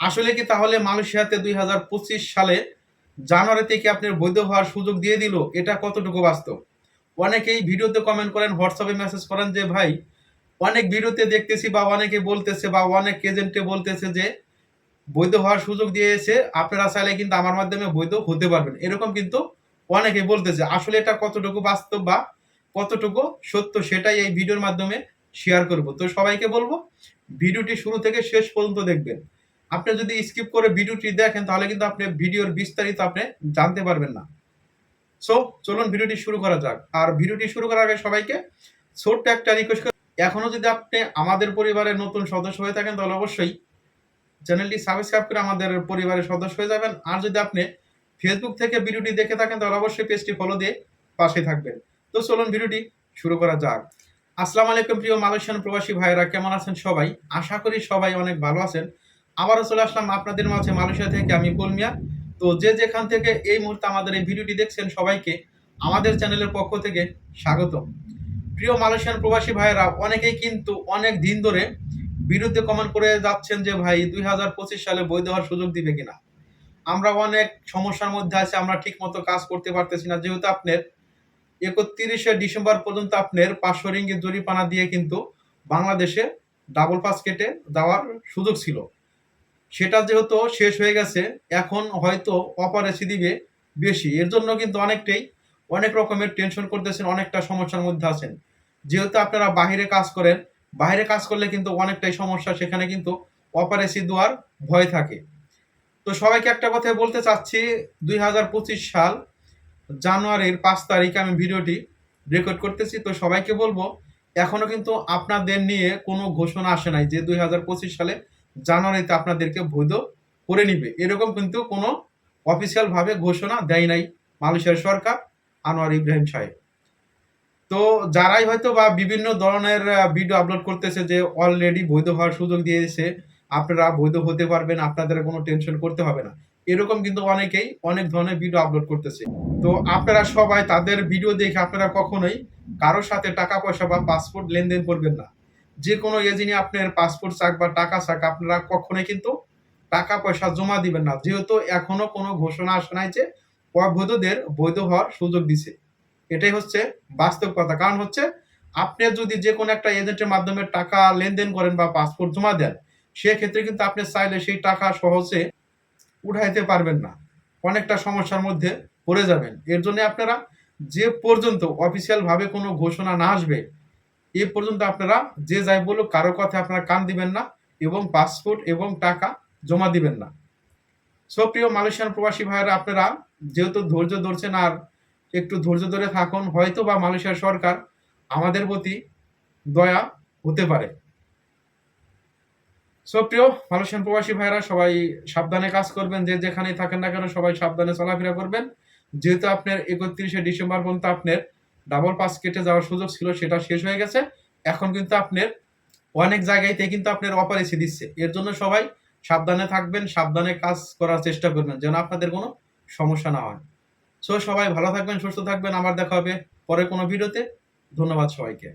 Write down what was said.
আসলে কি তাহলে মালয়েশিয়াতে দুই হাজার পঁচিশ সালে জানুয়ারি থেকে আপনার বৈধ হওয়ার সুযোগ দিয়ে দিল? এটা কতটুকু বাস্তব? অনেকেই ভিডিওতে কমেন্ট করেন হোয়াটসঅ্যাপে মেসেজ করেন যে, ভাই, অনেক ভিডিওতে দেখতেছি বা অনেকে বলতেছে বা অনেক এজেন্টে বলতেছে যে, বৈধ হওয়ার সুযোগ দিয়েছে, আপনারা চাইলে কিন্তু আমার মাধ্যমে বৈধ হতে পারবেন। এরকম কিন্তু অনেকে বলতেছে। আসলে এটা কতটুকু বাস্তব বা কতটুকু সত্য সেটাই এই ভিডিওর মাধ্যমে শেয়ার করব। তো সবাইকে বলব, ভিডিওটি শুরু থেকে শেষ পর্যন্ত দেখবেন। আপনি যদি স্কিপ করে ভিডিওটি দেখেন, তাহলে কিন্তু আপনি ভিডিওর বিস্তারিত আপনি জানতে পারবেন না। সো চলুন ভিডিওটি শুরু করা যাক। আর ভিডিওটি শুরু করার আগে সবাইকে ছোট্ট একটা রিকোয়েস্ট এখনও যদি আপনি আমাদের পরিবারের নতুন সদস্য হয়ে থাকেন, তাহলে অবশ্যই চ্যানেলটি সাবস্ক্রাইব করে আমাদের পরিবারের সদস্য হয়ে যাবেন। আর যদি আপনি ফেসবুক থেকে ভিডিওটি দেখে থাকেন, তাহলে অবশ্যই পেজটি ফলো দিয়ে পাশে থাকবেন। তো চলুন ভিডিওটি শুরু করা যাক। আসসালামু আলাইকুম প্রিয় মালয়েশিয়ান প্রবাসী ভাইরা কেমন আছেন সবাই? আশা করি সবাই অনেক ভালো আছেন। আবারও চলে আসলাম আপনাদের মাঝে মালয়েশিয়া থেকে আমি কলমিয়া তো যে যেখান থেকে এই মুহূর্তে আমাদের এই ভিডিওটি দেখছেন সবাইকে আমাদের চ্যানেলের পক্ষ থেকে স্বাগত প্রিয় মালয়েশিয়ান প্রবাসী ভাইয়েরা, অনেকেই কিন্তু অনেক দিন ধরে বিরুদ্ধে কমেন্ট করে যাচ্ছেন যে, ভাই, দুই হাজার পঁচিশ সালে বৈধ হওয়ার সুযোগ দিবে কিনা? আমরা অনেক সমস্যার মধ্যে আছি, আমরা ঠিক মতো কাজ করতে পারতেছি না। যেহেতু আপনার একত্রিশে ডিসেম্বর পর্যন্ত আপনার পাঁচশো রিঙ্গি জরিপানা দিয়ে কিন্তু বাংলাদেশে ডাবল পাস কেটে দেওয়ার সুযোগ ছিল। সেটা যেহেতু শেষ হয়ে গেছে, এখন হয়তো অপারেসি দিবে বেশি। এর জন্য কিন্তু অনেকটাই, অনেক রকমের টেনশন করতেছেন, অনেকটা সমস্যার মধ্যে আছেন। যেহেতু আপনারা বাহিরে কাজ করেন বাইরে কাজ করলে কিন্তু অনেকটাই সমস্যা, সেখানে কিন্তু অপারেসি দেওয়ার ভয় থাকে। তো সবাইকে একটা কথা বলতে চাচ্ছি, দুই হাজার পঁচিশ সাল, জানুয়ারির পাঁচ তারিখে আমি ভিডিওটি রেকর্ড করতেছি। তো সবাইকে বলব, এখনও কিন্তু আপনাদের নিয়ে কোনো ঘোষণা আসে নাই যে দুই হাজার পঁচিশ সালে জানুয়ারিতে আপনাদেরকে বৈধ করে নিবে। এরকম কিন্তু কোনো অফিসিয়াল ভাবে ঘোষণা দেয় নাই মালয়েশিয়ার সরকার, আনোয়ার ইব্রাহিম সাহেব। তো যারাই হয়তো বা বিভিন্ন ধরনের ভিডিও আপলোড করতেছে যে অলরেডি বৈধ হওয়ার সুযোগ দিয়েছে, আপনারা বৈধ হতে পারবেন, আপনাদের কোনো টেনশন করতে হবে না। এরকম কিন্তু অনেকেই অনেক ধরনের ভিডিও আপলোড করতেছে। তো আপনারা সবাই তাদের ভিডিও দেখে আপনারা কখনোই কারোর সাথে টাকা পয়সা বা পাসপোর্ট লেনদেন করবেন না। যে কোনো এজেন্টই আপনার পাসপোর্ট চাক বা টাকা চাক, আপনারা কখনোই কিন্তু টাকা পয়সা জমা দিবেন না। যেহেতু এখনও কোনো ঘোষণা আসে নাই যে অবৈধদের বৈধ হওয়ার সুযোগ দিছে। এটাই হচ্ছে বাস্তব কথা। কারণ হচ্ছে আপনি যদি যে কোনো একটা এজেন্টের মাধ্যমে টাকা লেনদেন করেন বা পাসপোর্ট জমা দেন, সেক্ষেত্রে কিন্তু আপনি চাইলে সেই টাকা সহজে উঠাইতে পারবেন না। অনেকটা সমস্যার মধ্যে পড়ে যাবেন। এর জন্য আপনারা যে পর্যন্ত অফিসিয়ালভাবে কোনো ঘোষণা না আসবে এ পর্যন্ত আপনারা যে যাই বলুক, কারও কথা আপনারা কান দিবেন না এবং পাসপোর্ট এবং টাকা জমা দিবেন না। সো, প্রিয় মালয়েশিয়ান প্রবাসী ভাইয়েরা, আপনারা যেহেতু ধৈর্য ধরছেন আর একটু ধৈর্য ধরে থাকুন, হয়তো বা মালয়েশিয়ার সরকার আমাদের প্রতি দয়া হতে পারে। সো মালয়েশিয়ান প্রবাসী ভাইরা সবাই সাবধানে কাজ করবেন, যে যেখানেই থাকেন না কেন সবাই সাবধানে চলাফেরা করবেন। যেহেতু আপনার একত্রিশে ডিসেম্বর পর্যন্ত আপনার ডাবল পাস কেটে যাওয়ার সুযোগ ছিল, সেটা শেষ হয়ে গেছে। এখন কিন্তু আপনার অনেক জায়গাতে কিন্তু আপনার অপার এসে দিচ্ছে। এর জন্য সবাই সাবধানে থাকবেন, সাবধানে কাজ করার চেষ্টা করবেন, যেন আপনাদের কোনো সমস্যা না হয়। সো সবাই ভালো থাকবেন, সুস্থ থাকবেন। আবার দেখা হবে পরে কোনো ভিডিওতে। ধন্যবাদ সবাইকে।